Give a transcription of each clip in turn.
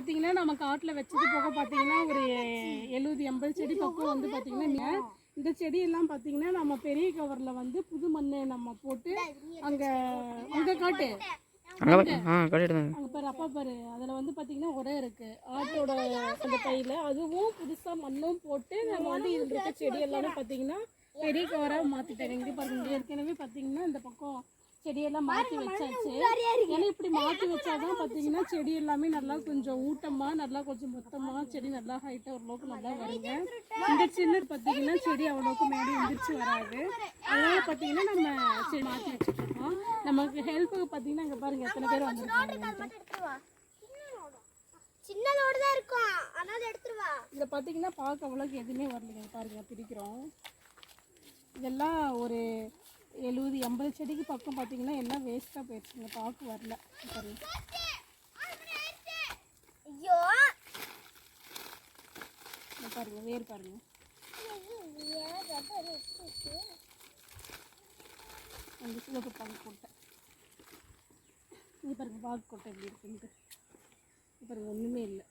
பார்த்தீங்கன்னா நம்ம காட்டில் வச்சது போக பார்த்தீங்கன்னா ஒரு எழுபது எண்பது செடி பக்கம் வந்து பார்த்தீங்கன்னா இந்த செடியெல்லாம் பார்த்தீங்கன்னா நம்ம பெரிய கவரில் வந்து புது மண் நம்ம போட்டு அங்கே அங்கே காட்டு. அங்கே பாரு அப்பா பாரு அதில் வந்து பார்த்தீங்கன்னா உரம் இருக்குது ஆட்டோட அந்த பையில் அதுவும் புதுசாக மண்ணும் போட்டு நம்ம வந்து செடி எல்லாமே பார்த்தீங்கன்னா பெரிய கவராக மாற்றிட்டாங்க இங்கே பாருங்க ஏற்கனவே பார்த்தீங்கன்னா இந்த பக்கம் செடியெல்லாம் மாற்றி வச்சாச்சு. ஏன்னா இப்படி மாற்றி வச்சாதான் பார்த்தீங்கன்னா செடி எல்லாமே நல்லா கொஞ்சம் ஊட்டமாக நல்லா கொஞ்சம் மொத்தமாக செடி நல்லா ஹைட்டாக ஓரளவுக்கு நல்லா வருங்க. இந்த சின்ன பார்த்தீங்கன்னா செடி அவ்வளோக்கு மேலே எந்திரிச்சு வராது. அதனால பார்த்தீங்கன்னா நம்ம செடி மாற்றி வச்சுட்டு இருக்கோம். நமக்கு ஹெல்ப்புக்கு பார்த்தீங்கன்னா இங்கே பாருங்க எத்தனை பேர் வந்திருக்காங்க. சின்ன லோடு தான் இருக்கும். அதனால எடுத்துருவா இதில் பார்த்தீங்கன்னா பார்க்க அவ்வளோக்கு எதுவுமே வரலைங்க பாருங்க பிரிக்கிறோம். இதெல்லாம் ஒரு எழுபது எண்பது செடிக்கு பக்கம் பார்த்தீங்கன்னா எல்லாம் வேஸ்ட்டாக போயிடுச்சுங்க பாக்கு வரல. பாருங்க ஐயோ. பாருங்க வேர் பாருங்க. அந்த சிவப்பு பாக்கு கொட்டை. இங்கே பாருங்க பாக்கு கொட்டை எப்படி இருக்குன்ட்டு. இங்க பாருங்க ஒன்றுமே இல்லை.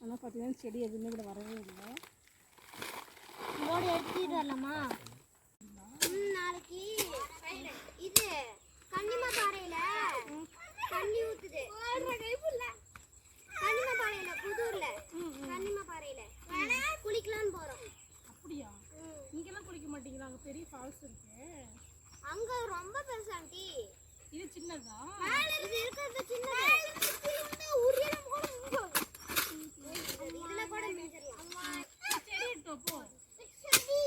ஆனால் பார்த்தீங்கன்னா செடி எதுவுமே கூட வரவே இல்லை. லோடு எடுத்துட்டு வரலாமா? அங்க ரொம்ப பெருசு ஆண்டி. இது சின்னதா? இது இருக்கிறது சின்னது. உரியல கூட இதுல கூட மேய்ச்சிடலாம் செடி எடுத்தோம் போ. செடி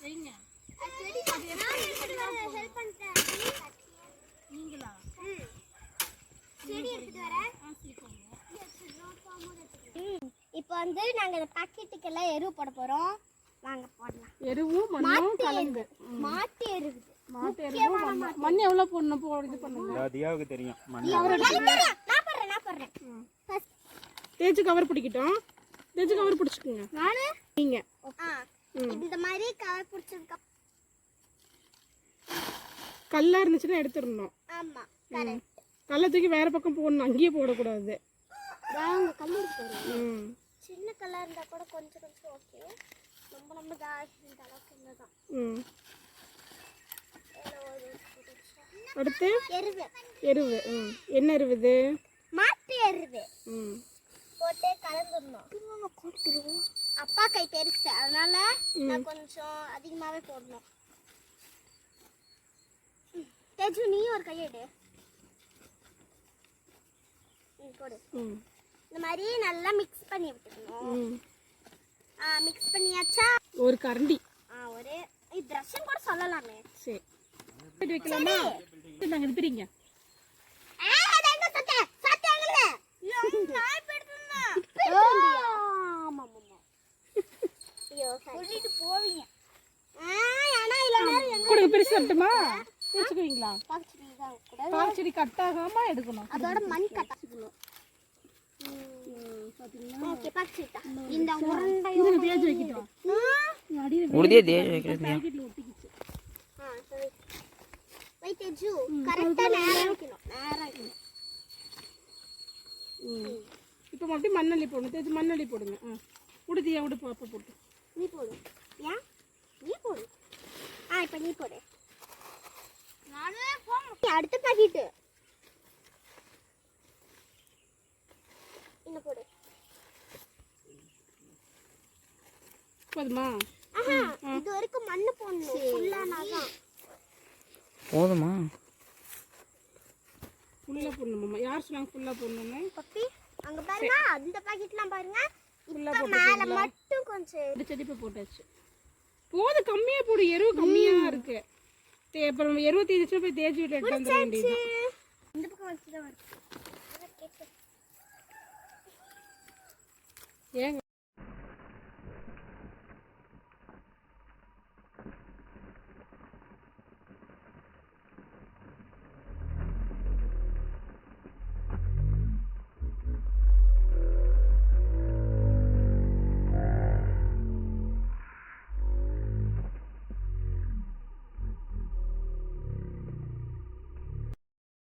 வைங்க செடி நான் எடுத்துட்டு வர ஹெல்ப் பண்ணிட்டேன் நீங்களா? ம். செடி எடுத்துட்டு வரேன். ஆ சரி போங்க. இப்போ வந்து நாங்க இந்த பாக்கெட்டுக்கெல்லாம் எரு போட போறோம். வாங்க போடலாம். எருவும் மண்ணும் கலந்து. மாட்டு எரு மாட்டு மண்ணும் மண் எவ்வளோ போடணும்? போ இது பண்ணுங்க. தியாவுக்கு தெரியும். மண் நான் போடுறேன் நான் போடுறேன். First தேய்ச்சி கவர் பிடிக்கட்டும். தேய்ச்சி கவர் பிடிச்சிக்கோங்க. நானு? நீங்கள் ஆ. இந்த மாதிரி கவர் பிடிச்சதுக்கு கல்லாக இருந்துச்சுன்னா எடுத்துடணும். ஆமா கரெக்ட் கல்லை தூக்கி வேற பக்கம் போடணும். அங்கேயே போடக்கூடாது. சின்ன கல்லா இருந்தா கூட கொஞ்சம் கொஞ்சம் ஓகே. ரொம்ப ரொம்ப ஜாஸ்தி இந்த அளவுக்கு இருந்ததான் ம். அடுத்து? எருவு. எருவு ம். என்ன எருவுது மாட்டு எருவு. ம். போட்டு கலந்துடணும். அப்பா கை பெருசு. அதனால நான் கொஞ்சம் அதிகமாவே போடணும். தேஜு நீ ஒரு கையெடு போடு. இந்த மாதிரி நல்லா மிக்ஸ் பண்ணி விட்டுக்கணும். மிக்ஸ் பண்ணியாச்சா? ஒரு கரண்டி. ஆ ஒரு ப்ரஷ்ஷும் கூட சொல்லலாமே. சரி. வைக்கலாமா? நாங்கள் இது பிரிங்க கொடுங்க பிரிச்சு பிரிச்சுக்குவீங்களா கூட. கட் ஆகாம எடுக்கணும். அதோட மண் உறுதியாக தேடி வைக்கிறது பாக்கெட்டில் ஒட்டிக்கிச்சு ஆ சரி தேஜு கரெக்டா நேரா வைக்கணும். நேரா வைக்கணும். ம். இப்போ மட்டும் மண்ணள்ளி போடணும். தேய்ச்சி மண்ணள்ளி போடுங்க. ஆ. உடுதியா விடு பாப்பா போட்டு. நீ போடு. ஏன் நீ போடு. ஆ இப்போ நீ போடு. அடுத்த பாக்கெட்டு. இன்னும் போடு. போதுமா? ஆஹா இது வரைக்கும் மண்ணு போடணும். ஃபுல்லானாதான் போதுமா? ஃபுல்லாக போடணுமாம்மா. யார் சொன்னாங்க ஃபுல்லாக போடணுன்னு பப்பி அங்க பாருங்க. அந்த பாக்கெட்லாம் பாருங்க. இப்ப மேல மட்டும் கொஞ்சம் ரெண்டு செடி இப்போ போட்டாச்சு. போது கம்மியாக போடு. எருவு கம்மியாக இருக்கு. தே அப்புறம் எருவு தேய்ச்சிச்சுன்னா போய் தேய்ச்சி வீட்டில் எடுத்து வந்துட வேண்டியது இந்த பக்கம் வச்சுதான் வருது ஏங்க